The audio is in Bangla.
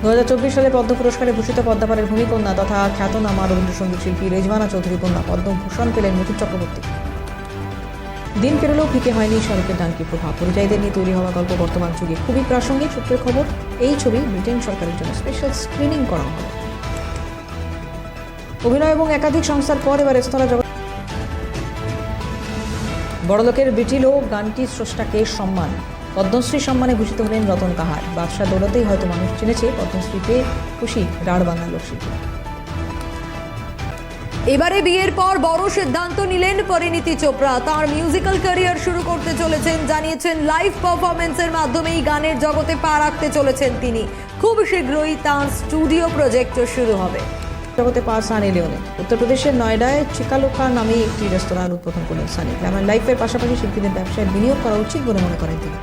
দু হাজার চব্বিশ সালে পদ্ম পুরস্কারে ভূষিত পদ্মাপাড়ের ভূমিকন্যা তথা খ্যাতনামা রবীন্দ্রসঙ্গীত শিল্পী রেজমানা চৌধুরী কন্যা পদ্মভূষণ পেলেন মধুর চক্রবর্তী। দিন পেরোলেও ফিকে হয়নি সড়কের ডানকি প্রভাব। পরিযায়ীদের নিয়ে তৈরি হওয়া গল্প বর্তমান যুগে খুবই প্রাসঙ্গিক। সূত্রের খবর, এই ছবি ব্রিটেন সরকারের জন্য স্পেশাল স্ক্রিনিং করা হবে। অভিনয় এবং একাধিক সংস্থার পর এবার রেস্তোরাঁ জগৎ বড়লোকের বিটিলো গানটি স্রষ্টাকে সম্মান। পদ্মশ্রী সম্মানে ভূষিত হলেন রতন কাহার। বাদশাহ দৌড়াতেই হয়তো মানুষ চিনেছে পদ্মশ্রী পেয়ে খুশি রাঢ় বাংলার লোকশিল্পী। এবারে বিয়ের পর বড় সিদ্ধান্ত নিলেন পরিণীতি চোপড়া। তার মিউজিক্যাল ক্যারিয়ার শুরু করতে চলেছেন জানিয়েছেন লাইভ পারফরমেন্সের মাধ্যমেই গানের জগতে পা রাখতে চলেছেন তিনি। খুব শীঘ্রই তার স্টুডিও প্রজেক্টও শুরু হবে। জগতে পা সানি লিওনে উত্তরপ্রদেশের নয়ডায় চিকালোকা নামে একটি রেস্তোরাঁর উদ্বোধন করলেন সানি গ্রামের লাইফের পাশাপাশি শিল্পীদের ব্যবসায় বিনিয়োগ করা উচিত বলে মনে করেন তিনি।